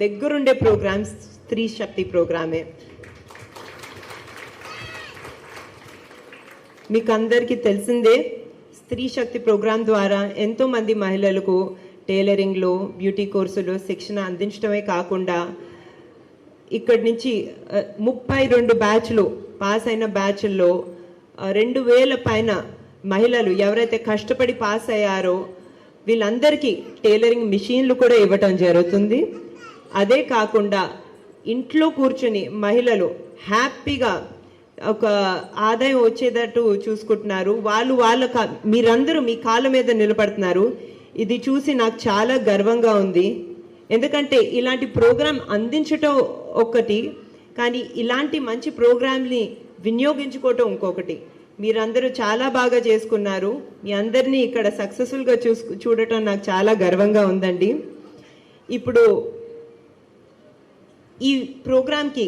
దగ్గరుండే ప్రోగ్రామ్స్ స్త్రీ శక్తి ప్రోగ్రామే. మీకు అందరికీ తెలిసిందే స్త్రీ శక్తి ప్రోగ్రాం ద్వారా ఎంతో మంది మహిళలకు టైలరింగ్లో బ్యూటీ కోర్సులు శిక్షణ అందించడమే కాకుండా ఇక్కడి నుంచి ముప్పై రెండు బ్యాచ్లు పాస్ అయిన బ్యాచ్ల్లో రెండు వేల పైన మహిళలు ఎవరైతే కష్టపడి పాస్ అయ్యారో వీళ్ళందరికీ టైలరింగ్ మిషన్లు కూడా ఇవ్వటం జరుగుతుంది. అదే కాకుండా ఇంట్లో కూర్చొని మహిళలు హ్యాపీగా ఒక ఆదాయం వచ్చేటట్టు చూసుకుంటున్నారు. వాళ్ళు వాళ్ళ కా- మీరందరూ మీ కాళ్ళ మీద నిలబడుతున్నారు. ఇది చూసి నాకు చాలా గర్వంగా ఉంది. ఎందుకంటే ఇలాంటి ప్రోగ్రాం అందించటం ఒకటి కానీ ఇలాంటి మంచి ప్రోగ్రాంని వినియోగించుకోవటం ఇంకొకటి. మీరందరూ చాలా బాగా చేసుకున్నారు. మీ అందరినీ ఇక్కడ సక్సెస్ఫుల్గా చూసు చూడటం నాకు చాలా గర్వంగా ఉందండి. ఇప్పుడు ఈ ప్రోగ్రామ్కి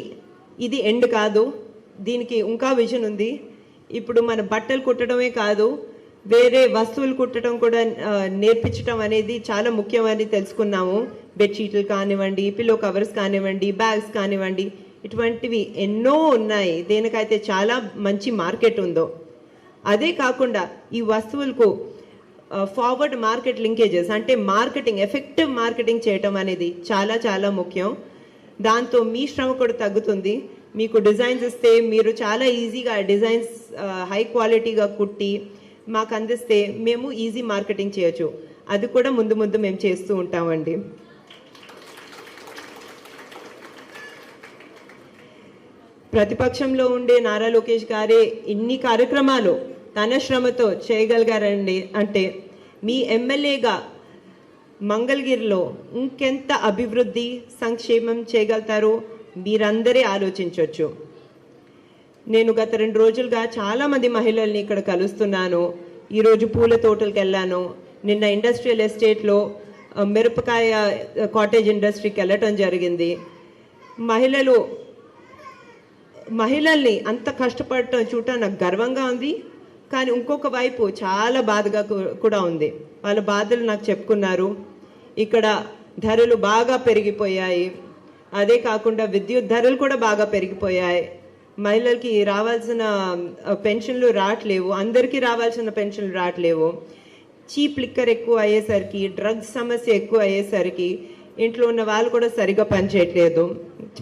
ఇది ఎండ్ కాదు. దీనికి ఇంకా విజన్ ఉంది. ఇప్పుడు మన బట్టలు కుట్టడమే కాదు వేరే వస్తువులు కుట్టడం కూడా నేర్పించడం అనేది చాలా ముఖ్యమని తెలుసుకున్నాము. బెడ్షీట్లు కానివ్వండి పిల్లో కవర్స్ కానివ్వండి బ్యాగ్స్ కానివ్వండి. ఇటువంటివి ఎన్నో ఉన్నాయి. దేనికైతే చాలా మంచి మార్కెట్ ఉందో. అదే కాకుండా ఈ వస్తువులకు ఫార్వర్డ్ మార్కెట్ లింకేజెస్ అంటే మార్కెటింగ్ ఎఫెక్టివ్ మార్కెటింగ్ చేయటం అనేది చాలా చాలా ముఖ్యం. దాంతో మీ శ్రమ కూడా తగ్గుతుంది. మీకు డిజైన్స్ ఇస్తే మీరు చాలా ఈజీగా డిజైన్స్ హై క్వాలిటీగా కుట్టి మాకు అందిస్తే మేము ఈజీ మార్కెటింగ్ చేయొచ్చు. అది కూడా ముందు ముందు మేము చేస్తూ ఉంటామండి. ప్రతిపక్షంలో ఉండే నారా లోకేష్ గారే ఇన్ని కార్యక్రమాలు తన శ్రమతో చేయగలిగారండి అంటే మీ ఎమ్మెల్యేగా మంగళగిరిలో ఇంకెంత అభివృద్ధి సంక్షేమం చేయగలుగుతారో మీరందరే ఆలోచించవచ్చు నేను గత రెండు రోజులుగా చాలామంది మహిళల్ని ఇక్కడ కలుస్తున్నాను. ఈరోజు పూల తోటలకు వెళ్ళాను. నిన్న ఇండస్ట్రియల్ ఎస్టేట్లో మిరపకాయ కాటేజ్ ఇండస్ట్రీకి వెళ్ళటం జరిగింది. మహిళలు మహిళల్ని అంత కష్టపడటం చూడటం నాకు గర్వంగా ఉంది. కానీ ఇంకొక వైపు చాలా బాధగా కూడా ఉంది. వాళ్ళ బాధలు నాకు చెప్పుకున్నారు. ఇక్కడ ధరలు బాగా పెరిగిపోయాయి. అదే కాకుండా విద్యుత్ ధరలు కూడా బాగా పెరిగిపోయాయి. మహిళలకి రావాల్సిన పెన్షన్లు రావట్లేవు. అందరికీ రావాల్సిన పెన్షన్లు రావట్లేవు. చీప్ లిక్కర్ ఎక్కువ అయ్యేసరికి డ్రగ్స్ సమస్య ఎక్కువ అయ్యేసరికి ఇంట్లో ఉన్న వాళ్ళు కూడా సరిగా పనిచేయట్లేదు.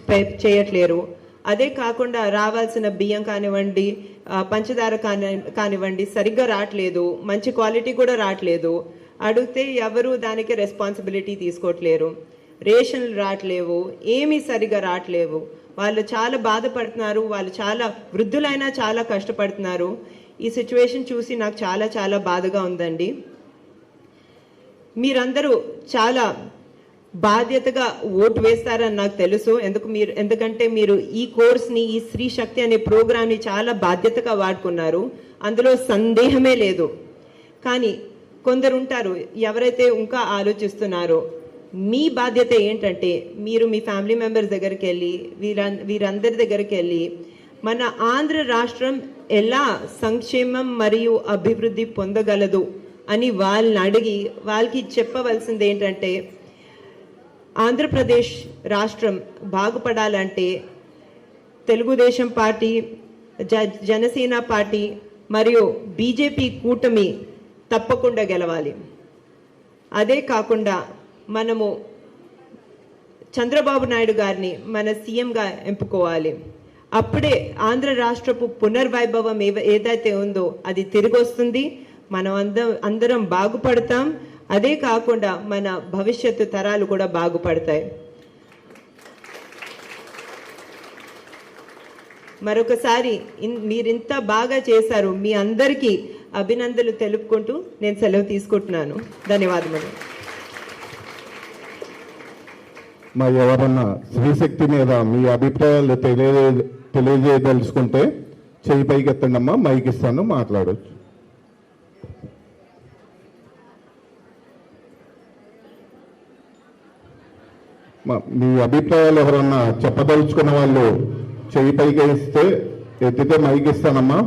చేయట్లేదు చేయట్లేరు. అదే కాకుండా రావాల్సిన బియ్యం కానివ్వండి పంచదార కాని కానివ్వండి సరిగ్గా రావట్లేదు మంచి క్వాలిటీ కూడా రావట్లేదు. అడిగితే ఎవరు దానికి రెస్పాన్సిబిలిటీ తీసుకోవట్లేరు. రేషన్లు రావట్లేవు ఏమీ సరిగా రావట్లేవు. వాళ్ళు చాలా బాధపడుతున్నారు వాళ్ళు చాలా వృద్ధులైనా చాలా కష్టపడుతున్నారు. ఈ సిచ్యువేషన్ చూసి నాకు చాలా చాలా బాధగా ఉందండి. మీరందరూ చాలా బాధ్యతగా ఓటు వేస్తారని నాకు తెలుసు. ఎందుకు మీరు ఎందుకంటే మీరు ఈ కోర్స్ని ఈ స్త్రీ శక్తి అనే ప్రోగ్రామ్ని చాలా బాధ్యతగా వాడుకున్నారు. అందులో సందేహమే లేదు. కానీ కొందరు ఉంటారు ఎవరైతే ఇంకా ఆలోచిస్తున్నారో మీ బాధ్యత ఏంటంటే మీరు మీ ఫ్యామిలీ మెంబర్స్ దగ్గరికి వెళ్ళి వీర వీరందరి దగ్గరికి వెళ్ళి మన ఆంధ్ర రాష్ట్రం ఎలా సంక్షేమం మరియు అభివృద్ధి పొందగలదు అని వాళ్ళని అడిగి వాళ్ళకి చెప్పవలసింది ఏంటంటే ఆంధ్రప్రదేశ్ రాష్ట్రం బాగుపడాలంటే తెలుగుదేశం పార్టీ జ జనసేన పార్టీ మరియు బీజేపీ కూటమి తప్పకుండా గెలవాలి. అదే కాకుండా మనము చంద్రబాబు నాయుడు గారిని మన సీఎంగా ఎంపుకోవాలి. అప్పుడే ఆంధ్ర రాష్ట్రపు పునర్వైభవం ఏదైతే ఉందో అది తిరిగి వస్తుంది మనం అందరం అందరం బాగుపడతాం. అదే కాకుండా మన భవిష్యత్తు తరాలు కూడా బాగుపడతాయి. మరొకసారి మీరు మీరింత బాగా చేశారు మీ అందరికీ అభినందనలు తెలుపుకుంటూ నేను సెలవు తీసుకుంటున్నాను. ధన్యవాదములు. మా ఎవరన్నా స్త్రీశక్తి మీద మీ అభిప్రాయాలు తెలియజే తెలియజేయదలుచుకుంటే చేయి పైకి ఎత్తండమ్మా మైకి ఇస్తాను మాట్లాడచ్చు. మీ అభిప్రాయాలు ఎవరన్నా చెప్పదలుచుకున్న వాళ్ళు చెయ్యి పైకి ఇస్తే ఎత్తితే మైక్ ఇస్తానమ్మా.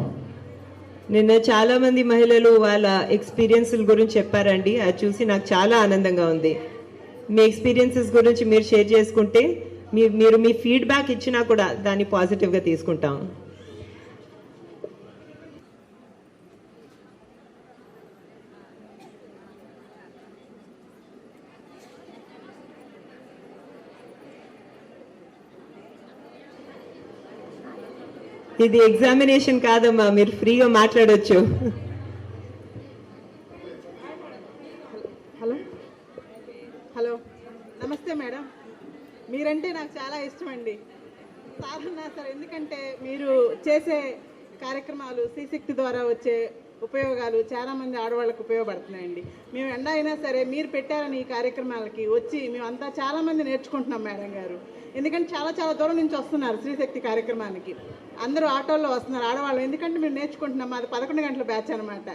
నిన్న చాలా మంది మహిళలు వాళ్ళ ఎక్స్పీరియన్స్ల గురించి చెప్పారండి. అది చూసి నాకు చాలా ఆనందంగా ఉంది. మీ ఎక్స్పీరియన్సెస్ గురించి మీరు షేర్ చేసుకుంటే మీరు మీ ఫీడ్బ్యాక్ ఇచ్చినా కూడా దాన్ని పాజిటివ్గా తీసుకుంటాం. ఇది ఎగ్జామినేషన్ కాదమ్మా మీరు ఫ్రీగా మాట్లాడచ్చు. హలో? హలో? నమస్తే మేడం. మీరంటే నాకు చాలా ఇష్టం అండి సార్ సార్ ఎందుకంటే మీరు చేసే కార్యక్రమాలు శ్రీశక్తి ద్వారా వచ్చే ఉపయోగాలు చాలామంది ఆడవాళ్ళకు ఉపయోగపడుతున్నాయండి. మేము ఎండ అయినా సరే మీరు పెట్టారని ఈ కార్యక్రమాలకి వచ్చి మేమంతా చాలామంది నేర్చుకుంటున్నాం మేడం గారు. ఎందుకంటే చాలా చాలా దూరం నుంచి వస్తున్నారు శ్రీశక్తి కార్యక్రమానికి. అందరూ ఆటోల్లో వస్తున్నారు ఆడవాళ్ళు. ఎందుకంటే మేము నేర్చుకుంటున్నాం అది పదకొండు గంటల బ్యాచ్ అనమాట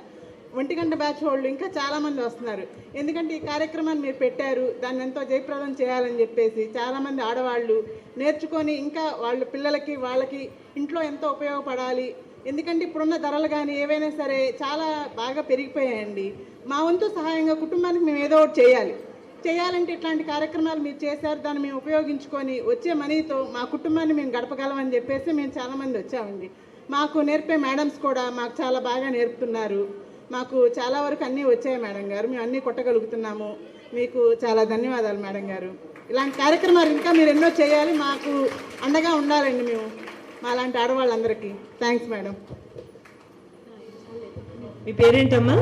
ఒంటి గంట బ్యాచ్ వాళ్ళు ఇంకా చాలామంది వస్తున్నారు. ఎందుకంటే ఈ కార్యక్రమాన్ని మీరు పెట్టారు దాన్ని ఎంతో జయప్రదం చేయాలని చెప్పేసి చాలామంది ఆడవాళ్ళు నేర్చుకొని ఇంకా వాళ్ళ పిల్లలకి వాళ్ళకి ఇంట్లో ఎంతో ఉపయోగపడాలి. ఎందుకంటే ఇప్పుడున్న ధరలు కానీ ఏవైనా సరే చాలా బాగా పెరిగిపోయాయండి. మా వంతు సహాయంగా కుటుంబానికి మేము ఏదో ఒకటి చేయాలి. చేయాలంటే ఇట్లాంటి కార్యక్రమాలు మీరు చేశారు దాన్ని మేము ఉపయోగించుకొని వచ్చే మనీతో మా కుటుంబాన్ని మేము గడపగలమని చెప్పేసి మేము చాలామంది వచ్చామండి. మాకు నేర్పే మేడమ్స్ కూడా మాకు చాలా బాగా నేర్పుతున్నారు. మాకు చాలా వరకు అన్నీ వచ్చాయి మేడం గారు. మేము అన్నీ కొట్టగలుగుతున్నాము. మీకు చాలా ధన్యవాదాలు మేడం గారు. ఇలాంటి కార్యక్రమాలు ఇంకా మీరు ఎన్నో చేయాలి మాకు అండగా ఉండాలండి మేము మాలాంటి ఆడవాళ్ళందరికీ. Thanks madam. మీ పేరేంటమ్మా?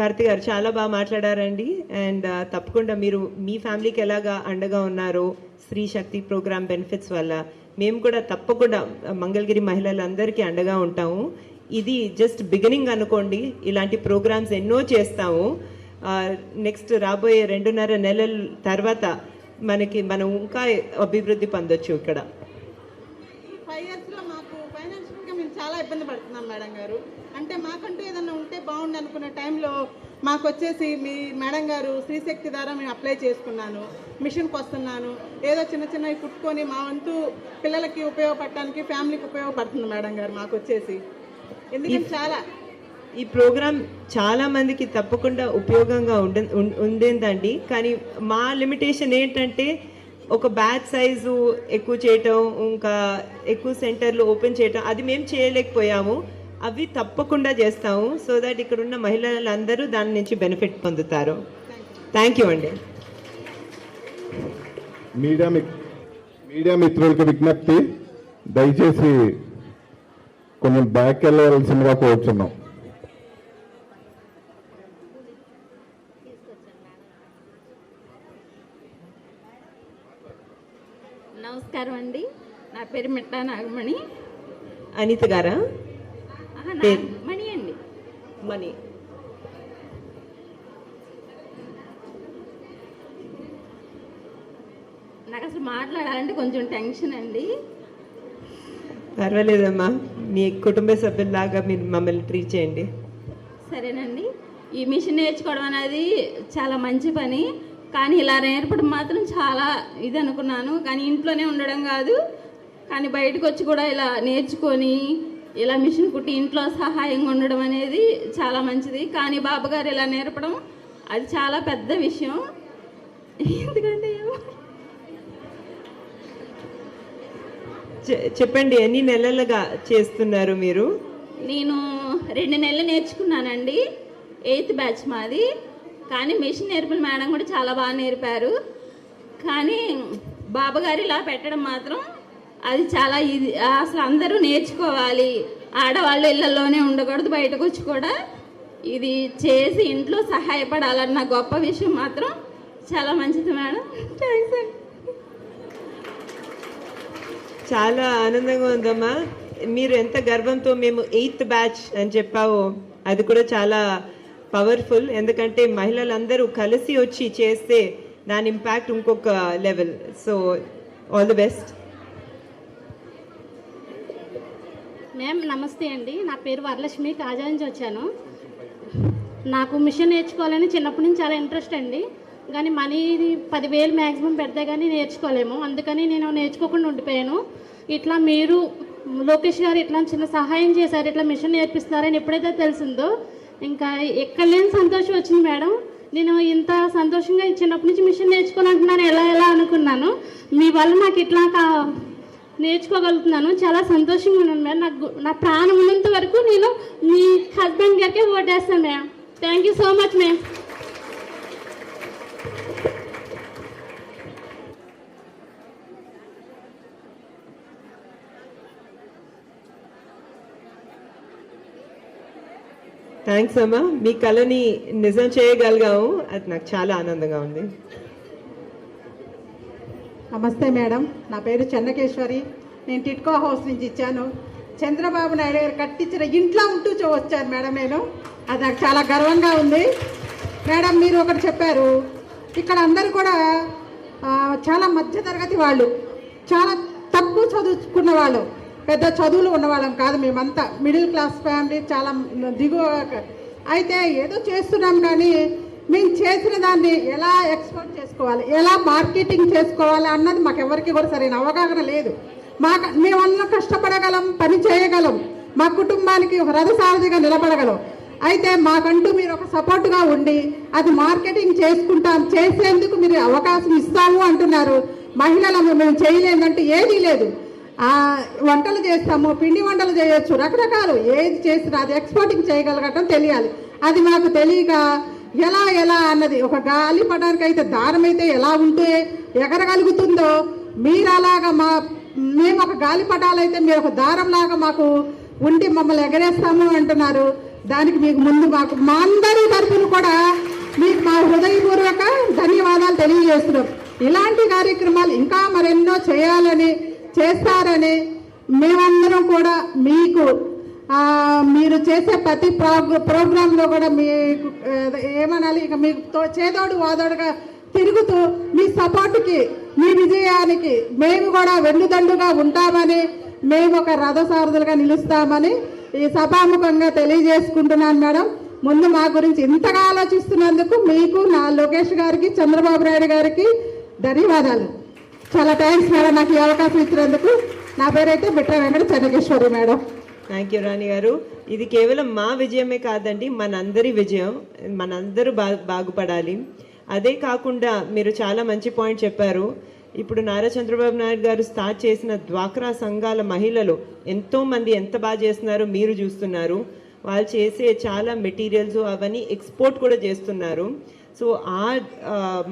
భారతి గారు చాలా బాగా మాట్లాడారండి. అండ్ తప్పకుండా మీరు మీ ఫ్యామిలీకి ఎలాగా అండగా ఉన్నారో స్త్రీ శక్తి ప్రోగ్రామ్ బెనిఫిట్స్ వల్ల మేము కూడా తప్పకుండా మంగళగిరి మహిళలందరికీ అండగా ఉంటాము. ఇది జస్ట్ బిగినింగ్ అనుకోండి ఇలాంటి ప్రోగ్రామ్స్ ఎన్నో చేస్తాము. నెక్స్ట్ రాబోయే రెండున్నర నెలల తర్వాత మనకి మనం ఇంకా అభివృద్ధి పొందొచ్చు ఇక్కడ. ఫైవ్ ఇయర్స్లో మాకు ఫైనాన్షియల్గా మేము చాలా ఇబ్బంది పడుతున్నాం మేడం గారు. అంటే మాకంటూ ఏదన్నా ఉంటే బాగుండు అనుకునే టైంలో మాకు వచ్చేసి మీ మేడం గారు శ్రీశక్తి ద్వారా మేము అప్లై చేసుకున్నాను మిషన్కి వస్తున్నాను. ఏదో చిన్న చిన్నవి కుట్టుకొని మా వంతు పిల్లలకి ఉపయోగపడటానికి ఫ్యామిలీకి ఉపయోగపడుతుంది మేడం గారు మాకు వచ్చేసి ఎందుకంటే చాలా ఈ ప్రోగ్రామ్ చాలా మందికి తప్పకుండా ఉపయోగంగా ఉండ ఉండేదండి. కానీ మా లిమిటేషన్ ఏంటంటే ఒక బ్యాచ్ సైజు ఎక్కువ చేయటం ఇంకా ఎక్కువ సెంటర్లు ఓపెన్ చేయటం అది మేము చేయలేకపోయాము. అవి తప్పకుండా చేస్తాము సో దట్ ఇక్కడ ఉన్న మహిళలందరూ దాని నుంచి బెనిఫిట్ పొందుతారు. థ్యాంక్ యూ అండి. మీడియా మీడియా మిత్రులకు విజ్ఞప్తి దయచేసి కొంచెం బ్యాక్ వెళ్ళవలసిందిగా కోరుచున్నాం. నమస్కారం అండి. నా పేరు మిట్టా నాగమణి. అనిత గారా? నాగమణి అండి. మనీ. నాకు అసలు మాట్లాడాలంటే కొంచెం టెన్షన్ అండి. పర్వాలేదమ్మా మీ కుటుంబ సభ్యుల్లాగా మీరు మమ్మల్ని ట్రీట్ చేయండి. సరేనండి. ఈ మిషన్ నేర్చుకోవడం అనేది చాలా మంచి పని కానీ ఇలా నేర్పడం మాత్రం చాలా ఇది అనుకున్నాను కానీ ఇంట్లోనే ఉండడం కాదు కానీ బయటకు వచ్చి కూడా ఇలా నేర్చుకొని ఇలా మిషన్ కుట్టి ఇంట్లో సహాయంగా ఉండడం అనేది చాలా మంచిది. కానీ బాబుగారు ఇలా నేర్పడం అది చాలా పెద్ద విషయం. ఎందుకంటే చెప్పండి ఎన్ని నెలలుగా చేస్తున్నారు మీరు? నేను రెండు నెలలు నేర్చుకున్నానండి. ఎయిత్ బ్యాచ్ మాది. కానీ మిషన్ నేర్పిన మేడం కూడా చాలా బాగా నేర్పారు. కానీ బాబగారు ఇలా పెట్టడం మాత్రం అది చాలా ఇది. అసలు అందరూ నేర్చుకోవాలి. ఆడవాళ్ళు ఇళ్ళలోనే ఉండకూడదు బయటకు వచ్చి కూడా ఇది చేసి ఇంట్లో సహాయపడాలన్న గొప్ప విషయం మాత్రం చాలా మంచిది మేడం. థ్యాంక్స్ అండి. చాలా ఆనందంగా ఉందమ్మా. మీరు ఎంత గర్వంతో మేము ఎయిత్ బ్యాచ్ అని చెప్పావో అది కూడా చాలా పవర్ఫుల్. ఎందుకంటే మహిళలందరూ కలిసి వచ్చి చేస్తే దాని ఇంపాక్ట్ ఇంకొక level. So all the best. Ma'am నమస్తే అండి. నా పేరు వరలక్ష్మి. కాజా నుంచి వచ్చాను. నాకు మిషన్ నేర్చుకోవాలని చిన్నప్పటి నుంచి చాలా ఇంట్రెస్ట్ అండి. కానీ మనీ పదివేలు మ్యాక్సిమం పెడితే కానీ నేర్చుకోలేము. అందుకని నేను నేర్చుకోకుండా ఉండిపోయాను. ఇట్లా మీరు లోకేష్ గారు ఇట్లా చిన్న సహాయం చేశారు. ఇట్లా మిషన్ నేర్పిస్తున్నారని ఎప్పుడైతే తెలిసిందో ఇంకా ఎక్కడ లేని సంతోషం వచ్చింది మేడం. నేను ఇంత సంతోషంగా చిన్నప్పటి నుంచి మిషన్ నేర్చుకోవాలంటున్నాను. ఎలా ఎలా అనుకున్నాను? మీ వల్ల నాకు ఇట్లా కా- నేర్చుకోగలుగుతున్నాను. చాలా సంతోషంగా ఉన్నాను మేడం నాకు నా ప్రాణం ఉన్నంత వరకు నేను మీ హస్బెండ్ గారికి ఓటేస్తాను madam thank you so much ma'am thanks అమ్మా మీ కళని నిజం చేయగలిగాము అది నాకు చాలా ఆనందంగా ఉంది. నమస్తే మేడం. నా పేరు చెన్నకేశ్వరి. నేను టిట్కో హౌస్ నుంచి ఇచ్చాను చంద్రబాబు నాయుడు గారు కట్టించిన ఇంట్లో ఉంటూ చూ- వచ్చాను మేడం నేను. అది నాకు చాలా గర్వంగా ఉంది. మేడం మీరు ఒకటి చెప్పారు. ఇక్కడ అందరూ కూడా చాలా మధ్యతరగతి వాళ్ళు చాలా తక్కువ చదువుకున్న వాళ్ళు పెద్ద చదువులు ఉన్నవాళ్ళం కాదు మేమంతా. మిడిల్ క్లాస్ ఫ్యామిలీ చాలా దిగువ అయితే ఏదో చేస్తున్నాం కానీ మేము చేసిన దాన్ని ఎలా ఎక్స్పోర్ట్ చేసుకోవాలి? ఎలా మార్కెటింగ్ చేసుకోవాలి అన్నది మాకు ఎవరికి కూడా సరైన అవగాహన లేదు. మాకు మేమందరం కష్టపడగలం పని చేయగలం మా కుటుంబానికి ఒక రథసారథిగా నిలబడగలం. అయితే మాకంటూ మీరు ఒక సపోర్ట్గా ఉండి అది మార్కెటింగ్ చేసుకుంటాం చేసేందుకు మీరు అవకాశం ఇస్తాము అంటున్నారు. మహిళలము మేము చేయలేదంటే ఏదీ లేదు. వంటలు చేస్తాము పిండి వంటలు చేయొచ్చు రకరకాలు. ఏది చేసినా అది ఎక్స్పోర్టింగ్ చేయగలగటం తెలియాలి. అది మాకు తెలియక ఎలా ఎలా అన్నది. ఒక గాలి పడడానికి అయితే దారం అయితే ఎలా ఉంటే ఎగరగలుగుతుందో మీరు అలాగా మా మేము ఒక గాలి పటాలైతే మీరు ఒక దారం లాగా మాకు ఉండి మమ్మల్ని ఎగరేస్తాము అంటున్నారు. దానికి మీకు ముందు మాకు మా అందరి తరఫున కూడా మీకు మా హృదయపూర్వక ధన్యవాదాలు తెలియజేస్తున్నాం. ఇలాంటి కార్యక్రమాలు ఇంకా మరెన్నో చేయాలని చేస్తారని మేమందరం కూడా మీకు మీరు చేసే ప్రతి ప్రోగ్రా ప్రోగ్రాంలో కూడా మీకు ఏమనాలి? ఇక మీకు తో- చేదోడు వాదోడుగా తిరుగుతూ మీ సపోర్ట్కి మీ విజయానికి మేము కూడా వెన్నుదండుగా ఉంటామని మేము ఒక రథసారథులుగా నిలుస్తామని ఈ సభాముఖంగా తెలియజేసుకుంటున్నాను మేడం. ముందు మా గురించి ఇంతగా ఆలోచిస్తున్నందుకు మీకు నా లోకేష్ గారికి చంద్రబాబు నాయుడు గారికి ధన్యవాదాలు. చాలా థ్యాంక్స్ మేడం నాకు ఈ అవకాశం ఇచ్చినందుకు. నా పేరైతే Bitra Venkata Chennakeshwari madam. Thank you Rani garu ఇది కేవలం మా విజయమే కాదండి మనందరి విజయం మనందరూ బా బాగుపడాలి. అదే కాకుండా మీరు చాలా మంచి పాయింట్ చెప్పారు. ఇప్పుడు నారా చంద్రబాబు నాయుడు గారు స్టార్ట్ చేసిన డ్వాక్రా సంఘాల మహిళలు ఎంతోమంది ఎంత బాగా చేస్తున్నారో మీరు చూస్తున్నారు. వాళ్ళు చేసే చాలా మెటీరియల్స్ అవన్నీ ఎక్స్పోర్ట్ కూడా చేస్తున్నారు. సో ఆ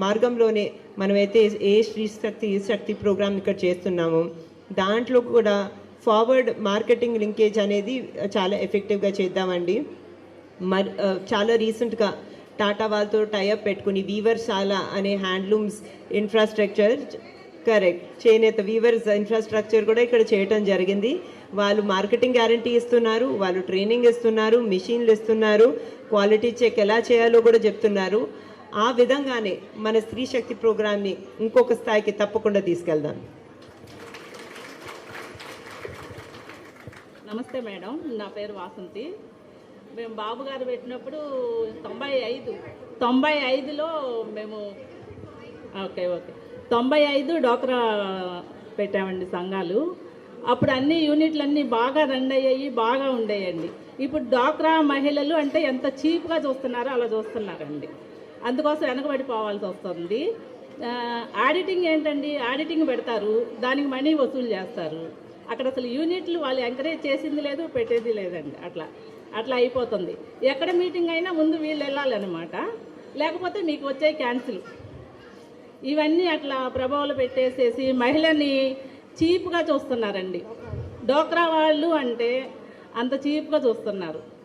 మార్గంలోనే మనమైతే ఏ శ్రీ శక్తి ఈ శక్తి ప్రోగ్రామ్ ఇక్కడ చేస్తున్నాము. దాంట్లో కూడా ఫార్వర్డ్ మార్కెటింగ్ లింకేజ్ అనేది చాలా ఎఫెక్టివ్గా చేద్దామండి. మరి చాలా రీసెంట్గా టాటా వాళ్ళతో టైఅప్ పెట్టుకుని వీవర్ చాలా అనే హ్యాండ్లూమ్స్ ఇన్ఫ్రాస్ట్రక్చర్ కరెక్ట్ చేనేత వీవర్స్ ఇన్ఫ్రాస్ట్రక్చర్ కూడా ఇక్కడ చేయటం జరిగింది. వాళ్ళు మార్కెటింగ్ గ్యారంటీ ఇస్తున్నారు వాళ్ళు ట్రైనింగ్ ఇస్తున్నారు మిషన్లు ఇస్తున్నారు క్వాలిటీ చెక్ ఎలా చేయాలో కూడా చెప్తున్నారు. ఆ విధంగానే మన స్త్రీ శక్తి ప్రోగ్రామ్ని ఇంకొక స్థాయికి తప్పకుండా తీసుకెళ్దాం. నమస్తే మేడం నా పేరు వాసంతి. మేము బాబుగారు పెట్టినప్పుడు తొంభై ఐదు తొంభై ఐదులో మేము ఓకే ఓకే. తొంభై ఐదు డోక్రా పెట్టామండి సంఘాలు. అప్పుడు అన్ని యూనిట్లు అన్నీ బాగా రన్ అయ్యాయి బాగా ఉండేయండి. ఇప్పుడు డ్వాక్రా మహిళలు అంటే ఎంత చీప్గా చూస్తున్నారో అలా చూస్తున్నారండి. అందుకోసం వెనకబడిపోవాల్సి వస్తుంది. ఆడిటింగ్ ఏంటండి? ఆడిటింగ్ పెడతారు దానికి మనీ వసూలు చేస్తారు. అక్కడ అసలు యూనిట్లు వాళ్ళు ఎంకరేజ్ చేసింది లేదు పెట్టేది లేదండి. అట్లా అట్లా అయిపోతుంది. ఎక్కడ మీటింగ్ అయినా ముందు వీళ్ళు వెళ్ళాలన్నమాట. లేకపోతే మీకు వచ్చే క్యాన్సిల్. ఇవన్నీ అట్లా ప్రభావాలు పెట్టేసేసి మహిళని చీప్గా చూస్తున్నారండి. డోక్రా వాళ్ళు అంటే అంత చీప్గా చూస్తున్నారు.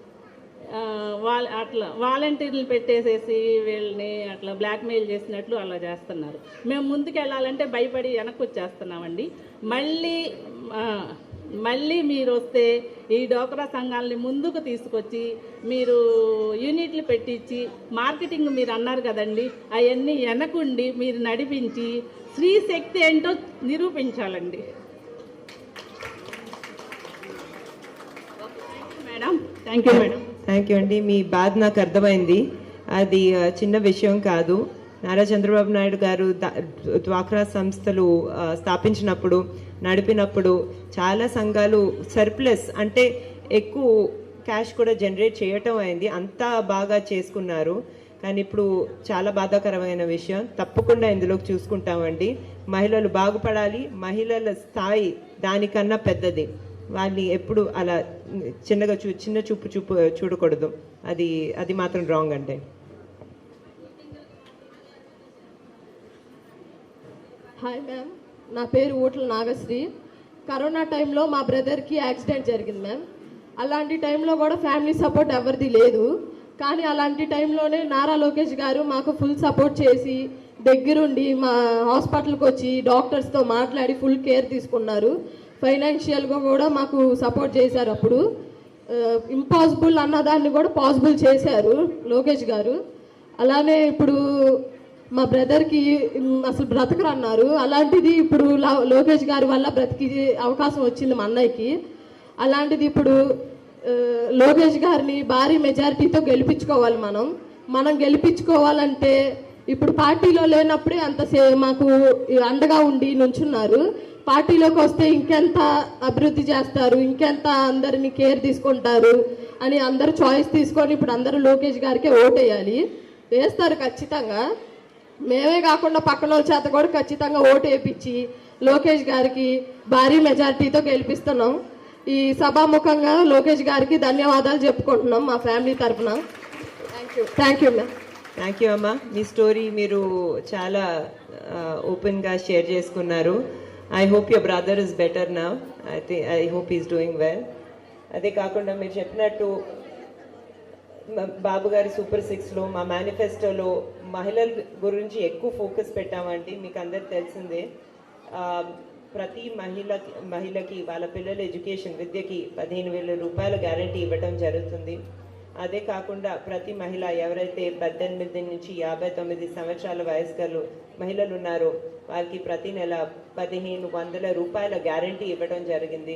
వాళ్ళ అట్లా వాలంటీర్లు పెట్టేసేసి వీళ్ళని అట్లా బ్లాక్మెయిల్ చేసినట్లు అలా చేస్తున్నారు. మేము ముందుకు వెళ్ళాలంటే భయపడి వెనక్కి వచ్చేస్తున్నామండి మళ్ళీ మళ్ళీ మీరు వస్తే ఈ డోక్రా సంఘాలని ముందుకు తీసుకొచ్చి మీరు యూనిట్లు పెట్టించి మార్కెటింగ్ మీరు అన్నారు కదండి అవన్నీ వెనకుండి మీరు నడిపించి స్త్రీ శక్తి ఏంటో నిరూపించాలండి. Madam. Thank you madam. Thank you అండి మీ బాధ నాకు అర్థమైంది. అది చిన్న విషయం కాదు. నారా చంద్రబాబు నాయుడు గారు ద- డ్వాక్రా సంస్థలు స్థాపించినప్పుడు నడిపినప్పుడు చాలా సంఘాలు సర్ప్లస్ అంటే ఎక్కువ క్యాష్ కూడా జనరేట్ చేయటం అయింది. అంతా బాగా చేసుకున్నారు. కానీ ఇప్పుడు చాలా బాధాకరమైన విషయం. తప్పకుండా ఇందులోకి చూసుకుంటామండి. మహిళలు బాగుపడాలి. మహిళల స్థాయి దానికన్నా పెద్దది. వాళ్ళని ఎప్పుడు అలా చిన్నగా చూ చిన్న చూపు చూపు చూడకూడదు. అది అది మాత్రం రాంగ్ అంటే హాయ్ మ్యామ్ నా పేరు ఊట్ల నాగశ్రీ. కరోనా టైంలో మా బ్రదర్కి యాక్సిడెంట్ జరిగింది మ్యామ్ అలాంటి టైంలో కూడా ఫ్యామిలీ సపోర్ట్ ఎవరిది లేదు. కానీ అలాంటి టైంలోనే నారా లోకేష్ గారు మాకు ఫుల్ సపోర్ట్ చేసి దగ్గరుండి మా హాస్పిటల్కి వచ్చి డాక్టర్స్తో మాట్లాడి ఫుల్ కేర్ తీసుకున్నారు. ఫైనాన్షియల్గా కూడా మాకు సపోర్ట్ చేశారు అప్పుడు. ఇంపాసిబుల్ అన్నదాన్ని కూడా పాసిబుల్ చేశారు లోకేష్ గారు. అలానే ఇప్పుడు మా బ్రదర్కి అసలు బ్రతకరు అన్నారు అలాంటిది ఇప్పుడు లోకేష్ గారి వల్ల బ్రతికి అవకాశం వచ్చింది మా అన్నయ్యకి. అలాంటిది ఇప్పుడు లోకేష్ గారిని భారీ మెజారిటీతో గెలిపించుకోవాలి మనం. మనం గెలిపించుకోవాలంటే ఇప్పుడు పార్టీలో లేనప్పుడే అంత మాకు అండగా ఉండి నుంచున్నారు. పార్టీలోకి వస్తే ఇంకెంత అభివృద్ధి చేస్తారు ఇంకెంత అందరిని కేర్ తీసుకుంటారు అని అందరూ చాయిస్ తీసుకొని ఇప్పుడు అందరూ లోకేష్ గారికే ఓటేయాలి వేస్తారు ఖచ్చితంగా. మేమే కాకుండా పక్కన చేత కూడా ఖచ్చితంగా ఓటు వేయించి లోకేష్ గారికి భారీ మెజారిటీతో గెలిపిస్తున్నాం. ఈ సభాముఖంగా లోకేష్ గారికి ధన్యవాదాలు చెప్పుకుంటున్నాం మా ఫ్యామిలీ తరఫున. Thank you thank you ma'am thank you అమ్మా. మీ స్టోరీ మీరు చాలా ఓపెన్గా షేర్ చేసుకున్నారు. I hope your brother is better నా I think I hope is doing well అదే కాకుండా మీరు చెప్పినట్టు బాబుగారి బాబు గారి సూపర్ సిక్స్లో మా మేనిఫెస్టోలో మహిళల గురించి ఎక్కువ ఫోకస్ పెట్టామండి. మీకు అందరికి తెలిసిందే. ప్రతి మహిళ మహిళకి వాళ్ళ పిల్లల ఎడ్యుకేషన్ విద్యకి పదిహేను వేల రూపాయల గ్యారంటీ ఇవ్వడం జరుగుతుంది. అదే కాకుండా ప్రతి మహిళ ఎవరైతే పద్దెనిమిది నుంచి యాభై తొమ్మిది సంవత్సరాల వయస్కలు మహిళలు ఉన్నారో వారికి ప్రతి నెల పదిహేను వందల రూపాయల గ్యారంటీ ఇవ్వడం జరిగింది.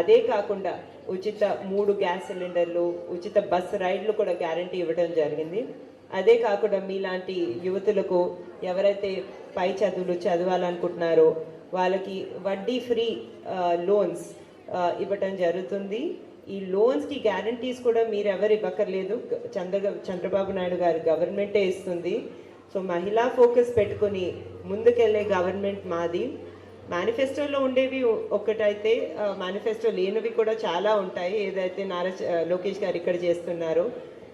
అదే కాకుండా ఉచిత మూడు గ్యాస్ సిలిండర్లు ఉచిత బస్ రైడ్లు కూడా గ్యారంటీ ఇవ్వడం జరిగింది. అదే కాకుండా మీలాంటి యువతులకు ఎవరైతే పై చదువులు చదవాలనుకుంటున్నారో వాళ్ళకి వడ్డీ ఫ్రీ లోన్స్ ఇవ్వటం జరుగుతుంది. ఈ లోన్స్కి గ్యారంటీస్ కూడా మీరు ఎవరు ఇవ్వక్కర్లేదు చంద్ర చంద్రబాబు నాయుడు గారి గవర్నమెంటే ఇస్తుంది. సో మహిళా ఫోకస్ పెట్టుకొని ముందుకెళ్ళే గవర్నమెంట్ మాది. మేనిఫెస్టోలో ఉండేవి ఒక్కటైతే మేనిఫెస్టో లేనివి కూడా చాలా ఉంటాయి. ఏదైతే నారా లోకేష్ గారు ఇక్కడ చేస్తున్నారో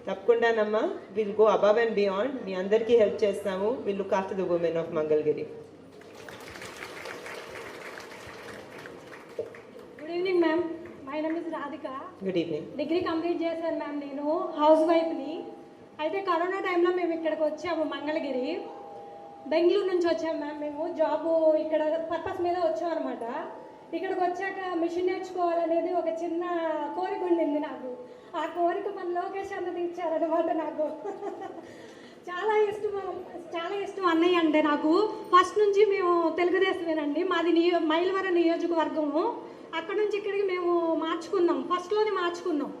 తప్పకుండానమ్మా will go above and beyond మీ అందరికీ హెల్ప్ చేస్తాము. Will look after the women of Mangalagiri good evening ma'am my name is Radhika good evening degree complete చేశాను మ్యామ్ నేను హౌస్ వైఫ్ని అయితే కరోనా టైంలో మేము ఇక్కడికి వచ్చాము మంగళగిరి. బెంగళూరు నుంచి వచ్చాము మ్యామ్ మేము. జాబ్ ఇక్కడ పర్పస్ మీద వచ్చాం అనమాట ఇక్కడికి వచ్చాక మిషన్ నేర్చుకోవాలనేది ఒక చిన్న కోరిక ఉండింది నాకు. ఆ కోరిక మన లోకేష్ అన్నది ఇచ్చారనమాట నాకు. చాలా ఇష్టం చాలా ఇష్టం అన్నయ్య అంటే నాకు. ఫస్ట్ నుంచి మేము తెలుగుదేశమేనండి. మాది నియో మైలవరం నియోజకవర్గము. అక్కడ నుంచి ఇక్కడికి మేము మార్చుకున్నాం. ఫస్ట్లోనే మార్చుకున్నాం.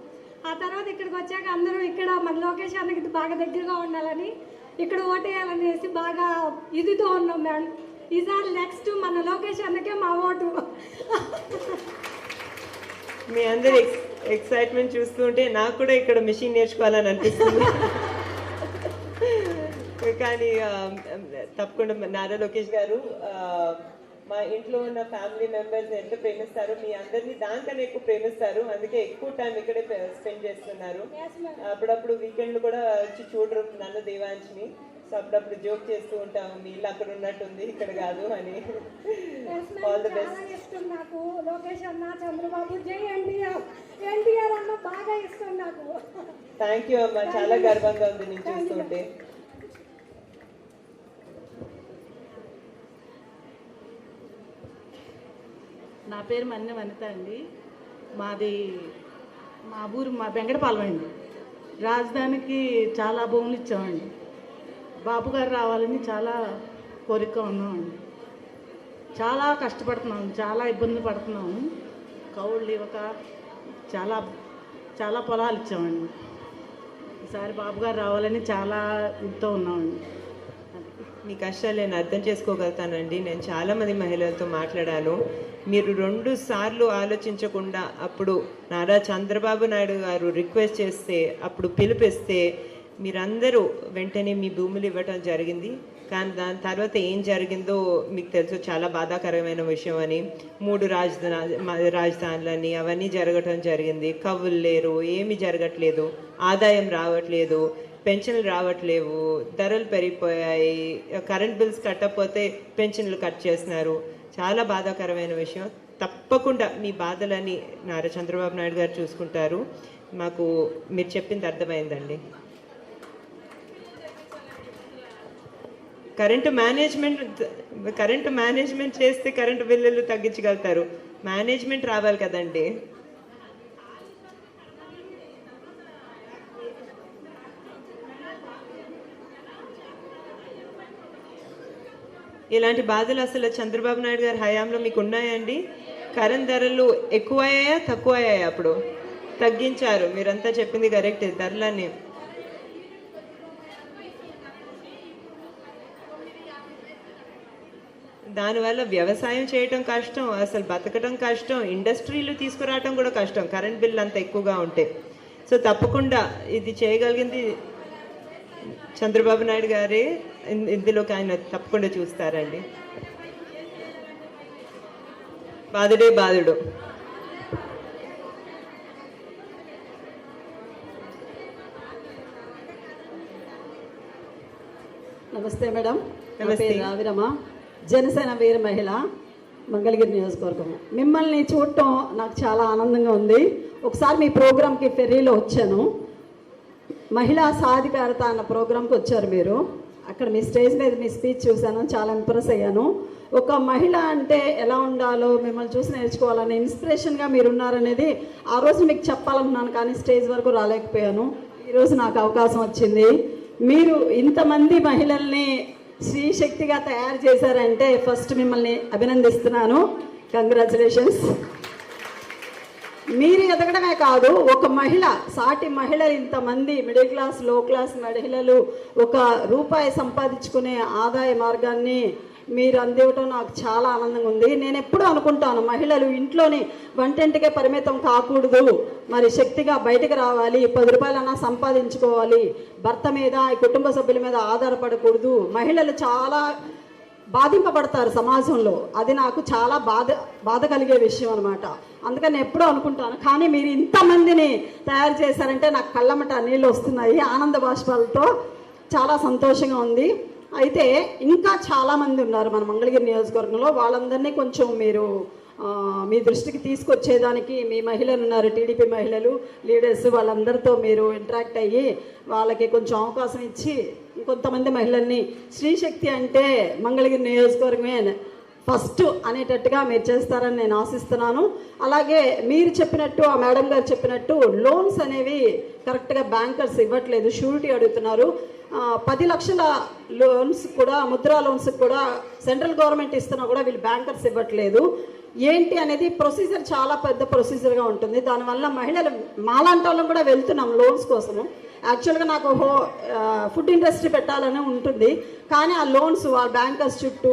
ఆ తర్వాత ఇక్కడికి వచ్చాక అందరూ ఇక్కడ మన లోకేష్ అన్నకి బాగా దగ్గరగా ఉండాలని ఇక్కడ ఓటేయాలనేసి బాగా ఇదితో ఉన్నాం మేడం. ఈసారి నెక్స్ట్ మన లోకేష్ అన్నకే మా ఓటు. మీ అందరి ఎక్సైట్మెంట్ చూస్తుంటే నాకు కూడా ఇక్కడ మిషన్ నేర్చుకోవాలని అనిపిస్తుంది. కానీ తప్పకుండా నారా లోకేష్ గారు మా ఇంట్లో ఉన్న ఫ్యామిలీ మెంబర్స్ ఎంత ప్రేమిస్తారు? మీ అందరినీ దానికన్నా ఎక్కువ ప్రేమిస్తారు. అందుకే ఎక్కువ టైం ఇక్కడే స్పెండ్ చేస్తున్నారు. అప్పుడప్పుడు వీకెండ్లు కూడా వచ్చి చూడరు నన్ను దేవాంశిని. సో అప్పుడప్పుడు జోక్ చేస్తూ ఉంటాము మీ ఇల్లు అక్కడ ఉన్నట్టుంది ఇక్కడ కాదు అని. ఆల్ ది బెస్ట్ ఇష్టం నాకు. లోకేష్ అన్న చంద్రబాబు జై ఎన్టీఆర్. ఎన్టీఆర్ అన్న బాగా ఇష్టం నాకు. థ్యాంక్ యూ అమ్మా. చాలా గర్వంగా ఉంది నేను చూస్తుంటే. నా పేరు మన్నె వనిత అండి. మాది మా ఊరు మా బెంగడపాలెం అండి. రాజధానికి చాలా భూములు ఇచ్చామండి బాబు గారు రావాలని చాలా కోరిక ఉన్నామండి. చాలా కష్టపడుతున్నాం చాలా ఇబ్బందులు పడుతున్నాము. కౌళ్ళు ఇవ్వక చాలా చాలా పొలాలు ఇచ్చామండి ఈసారి బాబు గారు రావాలని చాలా ఇదితో ఉన్నామండి. మీ కష్టాలు నేను అర్థం చేసుకోగలుగుతానండి. నేను చాలామంది మహిళలతో మాట్లాడాను. మీరు రెండు సార్లు ఆలోచించకుండా అప్పుడు నారా చంద్రబాబు నాయుడు గారు రిక్వెస్ట్ చేస్తే అప్పుడు పిలిపిస్తే మీరందరూ వెంటనే మీ భూములు ఇవ్వటం జరిగింది. కానీ దాని తర్వాత ఏం జరిగిందో మీకు తెలుసు చాలా బాధాకరమైన విషయం అని. మూడు రాజధాని రాజధానులని అవన్నీ జరగటం జరిగింది. కవులు లేరు ఏమి జరగట్లేదు ఆదాయం రావట్లేదు. పెన్షన్లు రావట్లేవు ధరలు పెరిగిపోయాయి కరెంట్ బిల్స్ కట్టకపోతే పెన్షన్లు కట్ చేస్తున్నారు. చాలా బాధాకరమైన విషయం. తప్పకుండా మీ బాధలని నారా చంద్రబాబు నాయుడు గారు చూసుకుంటారు. మాకు మీరు చెప్పింది అర్థమైందండి. కరెంటు మేనేజ్మెంట్ కరెంటు మేనేజ్మెంట్ చేస్తే కరెంటు బిల్లులు తగ్గించగలుగుతారు. మేనేజ్మెంట్ రావాలి కదండి. ఇలాంటి బాధలు అసలు చంద్రబాబు నాయుడు గారి హయాంలో మీకు ఉన్నాయండి? కరెంట్ ధరలు ఎక్కువయ్యాయా తక్కువ అయ్యాయా అప్పుడు? తగ్గించారు. మీరంతా చెప్పింది కరెక్ట్. ధరలన్నీ. దానివల్ల వ్యవసాయం చేయటం కష్టం అసలు బతకడం కష్టం ఇండస్ట్రీలు తీసుకురావటం కూడా కష్టం. కరెంట్ బిల్లు అంత ఎక్కువగా ఉంటే. సో తప్పకుండా ఇది చేయగలిగింది చంద్రబాబు నాయుడు గారే ఇందులోకి ఆయన తప్పకుండా చూస్తారండి. బాధుడే బాధుడు. నమస్తే మేడం. నమస్తే. పేరు రావిరమ. జనసేన వీర మహిళ మంగళగిరి నియోజకవర్గం మిమ్మల్ని చూడటం నాకు చాలా ఆనందంగా ఉంది. ఒకసారి మీ ప్రోగ్రామ్కి ఫెర్రీలో వచ్చాను. మహిళా సాధికారత అన్న ప్రోగ్రాంకి వచ్చారు మీరు. అక్కడ మీ స్టేజ్ మీద మీ స్పీచ్ చూశాను చాలా ఇంప్రెస్ అయ్యాను. ఒక మహిళ అంటే ఎలా ఉండాలో మిమ్మల్ని చూసి నేర్చుకోవాలనే ఇన్స్పిరేషన్గా మీరు ఉన్నారనేది ఆ రోజు మీకు చెప్పాలనుకున్నాను కానీ స్టేజ్ వరకు రాలేకపోయాను. ఈరోజు నాకు అవకాశం వచ్చింది. మీరు ఇంతమంది మహిళల్ని శ్రీశక్తిగా తయారు చేశారంటే ఫస్ట్ మిమ్మల్ని అభినందిస్తున్నాను. కంగ్రాచులేషన్స్ మీరు ఎదగడమే కాదు ఒక మహిళ సాటి మహిళ ఇంతమంది మిడిల్ క్లాస్లో క్లాస్ మహిళలు ఒక రూపాయి సంపాదించుకునే ఆదాయ మార్గాన్ని మీరు అందివ్వటం నాకు చాలా ఆనందంగా ఉంది. నేను ఎప్పుడూ అనుకుంటాను మహిళలు ఇంట్లోని వంటింటికే పరిమితం కాకూడదు. మరి శక్తిగా బయటకు రావాలి పది రూపాయలన్నా సంపాదించుకోవాలి. భర్త మీద కుటుంబ సభ్యుల మీద ఆధారపడకూడదు. మహిళలు చాలా బాధింపబడతారు సమాజంలో. అది నాకు చాలా బాధ బాధ కలిగే విషయం అనమాట అందుకని నేను ఎప్పుడూ అనుకుంటాను కానీ మీరు ఇంతమందిని తయారు చేశారంటే నాకు కళ్ళమట నీళ్ళు వస్తున్నాయి ఆనంద బాష్పాలతో చాలా సంతోషంగా ఉంది. అయితే ఇంకా చాలామంది ఉన్నారు మన మంగళగిరి నియోజకవర్గంలో. వాళ్ళందరినీ కొంచెం మీరు మీ దృష్టికి తీసుకొచ్చేదానికి మీ మహిళలు ఉన్నారు టీడీపీ మహిళలు లీడర్స్ వాళ్ళందరితో మీరు ఇంటరాక్ట్ అయ్యి వాళ్ళకి కొంచెం అవకాశం ఇచ్చి కొంతమంది మహిళల్ని స్త్రీశక్తి అంటే మంగళగిరి నియోజకవర్గమే ఫస్ట్ అనేటట్టుగా మీరు చేస్తారని నేను ఆశిస్తున్నాను. అలాగే మీరు చెప్పినట్టు ఆ మేడం గారు చెప్పినట్టు లోన్స్ అనేవి కరెక్ట్గా బ్యాంకర్స్ ఇవ్వట్లేదు షూరిటీ అడుగుతున్నారు. పది లక్షల లోన్స్ కూడా ముద్రా లోన్స్ కూడా సెంట్రల్ గవర్నమెంట్ ఇస్తున్నా కూడా వీళ్ళు బ్యాంకర్స్ ఇవ్వట్లేదు. ఏంటి అనేది ప్రొసీజర్ చాలా పెద్ద ప్రొసీజర్గా ఉంటుంది. దానివల్ల మహిళలు మాలాంటి వాళ్ళం కూడా వెళ్తున్నాం లోన్స్ కోసము. యాక్చువల్గా నాకు హో ఫుడ్ ఇండస్ట్రీ పెట్టాలని ఉంటుంది. కానీ ఆ లోన్స్ వాళ్ళ బ్యాంకర్స్ చుట్టూ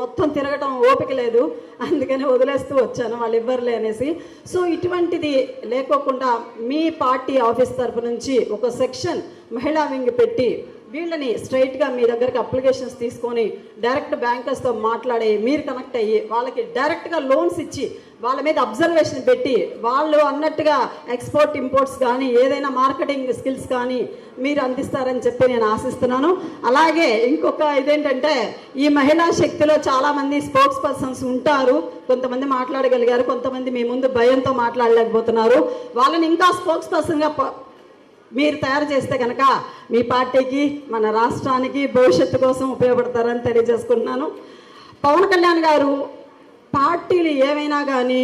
మొత్తం తిరగటం ఓపిక లేదు. అందుకని వదిలేస్తూ వచ్చాను వాళ్ళు ఇవ్వరులే అనేసి. సో ఇటువంటిది లేకోకుండా మీ పార్టీ ఆఫీస్ తరపు నుంచి ఒక సెక్షన్ మహిళా వింగ్ పెట్టి వీళ్ళని స్ట్రైట్గా మీ దగ్గరికి అప్లికేషన్స్ తీసుకొని డైరెక్ట్ బ్యాంకర్స్తో మాట్లాడి మీరు కనెక్ట్ అయ్యి వాళ్ళకి డైరెక్ట్గా లోన్స్ ఇచ్చి వాళ్ళ మీద అబ్జర్వేషన్ పెట్టి వాళ్ళు అన్నట్టుగా ఎక్స్పోర్ట్ ఇంపోర్ట్స్ కానీ ఏదైనా మార్కెటింగ్ స్కిల్స్ కానీ మీరు అందిస్తారని చెప్పి నేను ఆశిస్తున్నాను. అలాగే ఇంకొక ఇదేంటంటే ఈ మహిళా శక్తిలో చాలామంది స్పోక్స్ పర్సన్స్ ఉంటారు. కొంతమంది మాట్లాడగలిగారు కొంతమంది మీ ముందు భయంతో మాట్లాడలేకపోతున్నారు. వాళ్ళని ఇంకా స్పోక్స్ పర్సన్గా మీరు తయారు చేస్తే కనుక మీ పార్టీకి మన రాష్ట్రానికి భవిష్యత్తు కోసం ఉపయోగపడతారని తెలియజేసుకుంటున్నాను. పవన్ కళ్యాణ్ గారు పార్టీలు ఏమైనా కానీ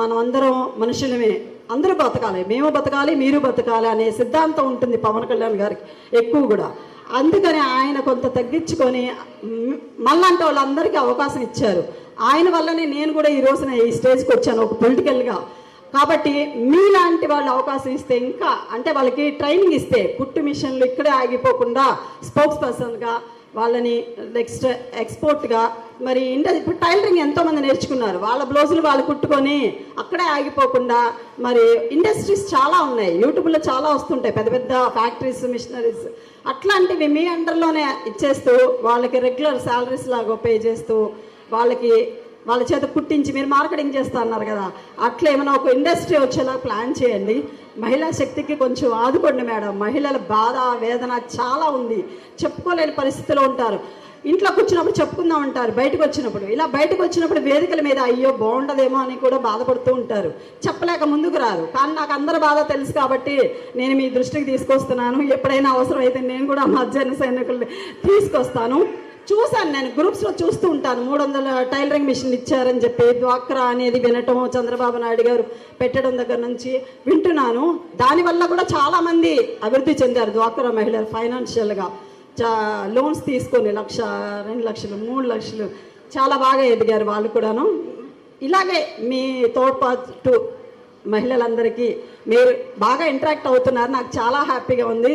మనం అందరం మనుషులమే. అందరూ బతకాలి. మేము బతకాలి మీరు బతకాలి అనే సిద్ధాంతం ఉంటుంది పవన్ కళ్యాణ్ గారికి ఎక్కువ కూడా. అందుకని ఆయన కొంత తగ్గించుకొని మళ్ళంటే వాళ్ళందరికీ అవకాశం ఇచ్చారు. ఆయన వల్లనే నేను కూడా ఈ రోజున ఈ స్టేజ్కి వచ్చాను ఒక పొలిటికల్గా కాబట్టి మీలాంటి వాళ్ళు అవకాశం ఇస్తే ఇంకా అంటే వాళ్ళకి ట్రైనింగ్ ఇస్తే కుట్టు మిషన్లు ఇక్కడే ఆగిపోకుండా స్పోక్స్ పర్సన్గా వాళ్ళని నెక్స్ట్ ఎక్స్పోర్ట్గా మరి ఇంటర్ ఇప్పుడు టైలరింగ్ ఎంతోమంది నేర్చుకున్నారు. వాళ్ళ బ్లౌజులు వాళ్ళు కుట్టుకొని అక్కడే ఆగిపోకుండా మరి ఇండస్ట్రీస్ చాలా ఉన్నాయి. యూట్యూబ్లో చాలా వస్తుంటాయి. పెద్ద పెద్ద ఫ్యాక్టరీస్ మిషనరీస్ అట్లాంటివి మీ అండర్లోనే ఇచ్చేస్తూ వాళ్ళకి రెగ్యులర్ శాలరీస్ లాగా పే చేస్తూ వాళ్ళకి వాళ్ళ చేత కుట్టించి మీరు మార్కెటింగ్ చేస్తా అన్నారు కదా. అట్లా ఏమైనా ఒక ఇండస్ట్రీ వచ్చేలా ప్లాన్ చేయండి. మహిళా శక్తికి కొంచెం ఆదుకోండి మేడం. మహిళల బాధ వేదన చాలా ఉంది. చెప్పుకోలేని పరిస్థితిలో ఉంటారు. ఇంట్లో కూర్చున్నప్పుడు చెప్పుకుందాం ఉంటారు బయటకు వచ్చినప్పుడు. ఇలా బయటకు వచ్చినప్పుడు వేదికల మీద అయ్యో బాగుండదేమో అని కూడా బాధపడుతూ ఉంటారు. చెప్పలేక ముందుకు రారు. కానీ నాకు అందరి బాధ తెలుసు కాబట్టి నేను మీ దృష్టికి తీసుకొస్తున్నాను. ఎప్పుడైనా అవసరం అయితే నేను కూడా మా జన సైనికుల్ని తీసుకొస్తాను. చూశాను నేను గ్రూప్స్లో చూస్తూ ఉంటాను. మూడు వందల టైలరింగ్ మిషన్ ఇచ్చారని చెప్పి డ్వాక్రా అనేది వినటం చంద్రబాబు నాయుడు గారు పెట్టడం దగ్గర నుంచి వింటున్నాను. దానివల్ల కూడా చాలామంది అభివృద్ధి చెందారు డ్వాక్రా మహిళలు ఫైనాన్షియల్గా చా లోన్స్ తీసుకొని లక్ష రెండు లక్షలు మూడు లక్షలు చాలా బాగా ఎదిగారు వాళ్ళు కూడాను. ఇలాగే మీ తోడ్పాటు మహిళలందరికీ మీరు బాగా ఇంటరాక్ట్ అవుతున్నారు. నాకు చాలా హ్యాపీగా ఉంది.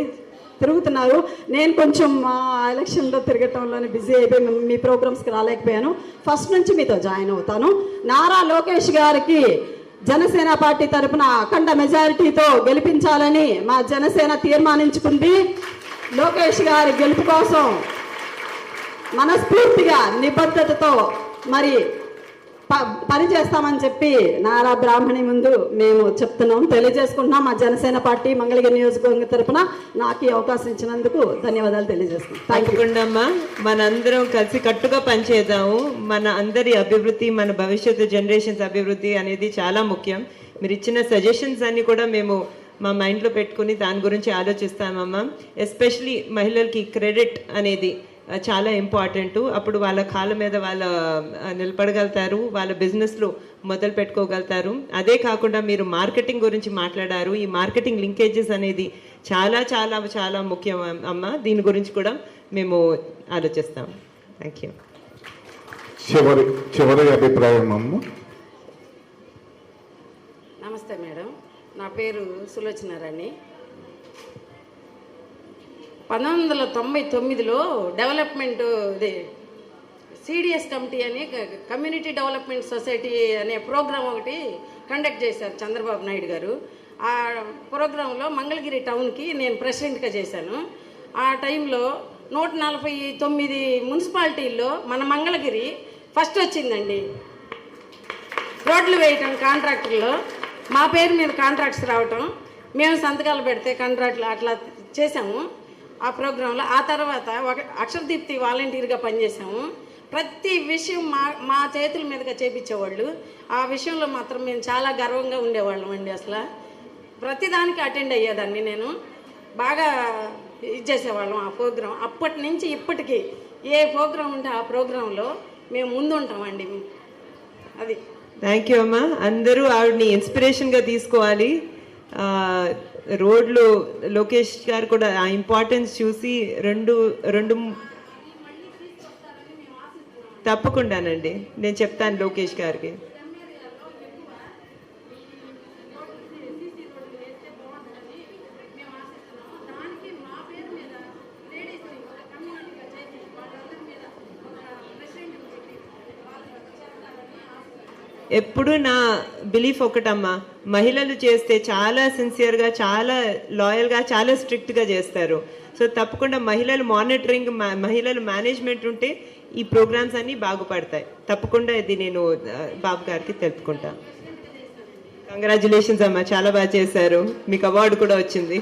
తిరుగుతున్నారు. నేను కొంచెం మా ఎలక్షన్లో తిరగటంలోనే బిజీ అయిపోయి మీ- ప్రోగ్రామ్స్కి రాలేకపోయాను. ఫస్ట్ నుంచి మీతో జాయిన్ అవుతాను. నారా లోకేష్ గారికి జనసేన పార్టీ తరపున అఖండ మెజారిటీతో గెలిపించాలని మా జనసేన తీర్మానించుకుంది. లోకేష్ గారి గెలుపు కోసం మనస్ఫూర్తిగా నిబద్ధతతో మరి పని చేస్తామని చెప్పి నారా బ్రాహ్మణి ముందు మేము చెప్తున్నాం తెలియజేసుకుంటున్నాం. మా జనసేన పార్టీ మంగళగిరి నియోజకవర్గం తరపున నాకు ఈ అవకాశం ఇచ్చినందుకు ధన్యవాదాలు తెలియజేస్తున్నాం. థ్యాంక్ యూ తప్పకుండా మనందరం కలిసి కట్టుగా పనిచేద్దాము మన అందరి అభివృద్ధి మన భవిష్యత్తు జనరేషన్స్ అభివృద్ధి అనేది చాలా ముఖ్యం. మీరు ఇచ్చిన సజెషన్స్ అన్ని కూడా మేము మా మైండ్లో పెట్టుకుని దాని గురించి ఆలోచిస్తామమ్మా. ఎస్పెషలీ మహిళలకి క్రెడిట్ అనేది చాలా ఇంపార్టెంట్ అప్పుడు వాళ్ళ కాళ్ళ మీద వాళ్ళ నిలబడగలుగుతారు. వాళ్ళ బిజినెస్లు మొదలు పెట్టుకోగలుగుతారు. అదే కాకుండా మీరు మార్కెటింగ్ గురించి మాట్లాడారు. ఈ మార్కెటింగ్ లింకేజెస్ అనేది చాలా చాలా చాలా ముఖ్యం అమ్మ. దీని గురించి కూడా మేము ఆలోచిస్తాం. థ్యాంక్ యూ చివరి చివరి అభిప్రాయం అమ్మ. నమస్తే మేడం. నా పేరు సులోచనారాణి పంతొమ్మిది వందల తొంభై తొమ్మిదిలో డెవలప్మెంట్ ఇది సిడిఎస్ కమిటీ అని క- కమ్యూనిటీ డెవలప్మెంట్ సొసైటీ అనే ప్రోగ్రాం ఒకటి కండక్ట్ చేశారు చంద్రబాబు నాయుడు గారు. ఆ ప్రోగ్రాంలో మంగళగిరి టౌన్కి నేను ప్రెసిడెంట్గా చేశాను. ఆ టైంలో నూట నలభై తొమ్మిది మున్సిపాలిటీల్లో మన మంగళగిరి ఫస్ట్ వచ్చిందండి. రోడ్లు వేయటం కాంట్రాక్టర్లో మా పేరు మీద కాంట్రాక్ట్స్ రావటం మేము సంతకాలు పెడితే కాంట్రాక్ట్లు అట్లా చేశాము. ఆ ప్రోగ్రాంలో. ఆ తర్వాత ఒక అక్షరదీప్తి వాలంటీర్గా పనిచేసాము ప్రతి విషయం మా మా చేతుల మీదుగా చేపించేవాళ్ళు. ఆ విషయంలో మాత్రం మేము చాలా గర్వంగా ఉండేవాళ్ళం అండి అసలు. ప్రతిదానికి అటెండ్ అయ్యేదాన్ని నేను. బాగా ఇది చేసేవాళ్ళం ఆ ప్రోగ్రాం. అప్పటి నుంచి ఇప్పటికీ ఏ ప్రోగ్రాం ఉంటే ఆ ప్రోగ్రాంలో మేము ముందుంటామండి. అది. థ్యాంక్ యూ అమ్మా. అందరూ ఆవిడని ఇన్స్పిరేషన్గా తీసుకోవాలి. రోడ్లు లోకేష్ గారు కూడా ఆ ఇంపార్టెన్స్ చూసి రెండు రెండు తప్పకుండానండి. నేను చెప్తాను లోకేష్ గారికి. ఎప్పుడు నా బిలీఫ్ ఒకటమ్మా మహిళలు చేస్తే చాలా సిన్సియర్గా చాలా లాయల్గా చాలా స్ట్రిక్ట్గా చేస్తారు. సో తప్పకుండా మహిళలు మానిటరింగ్ మహిళలు మేనేజ్మెంట్ ఉంటే ఈ ప్రోగ్రామ్స్ అన్నీ బాగుపడతాయి. తప్పకుండా ఇది నేను బాబు గారికి తెలుపుకుంటాను కంగ్రాచులేషన్స్ అమ్మా చాలా బాగా చేశారు. మీకు అవార్డు కూడా వచ్చింది.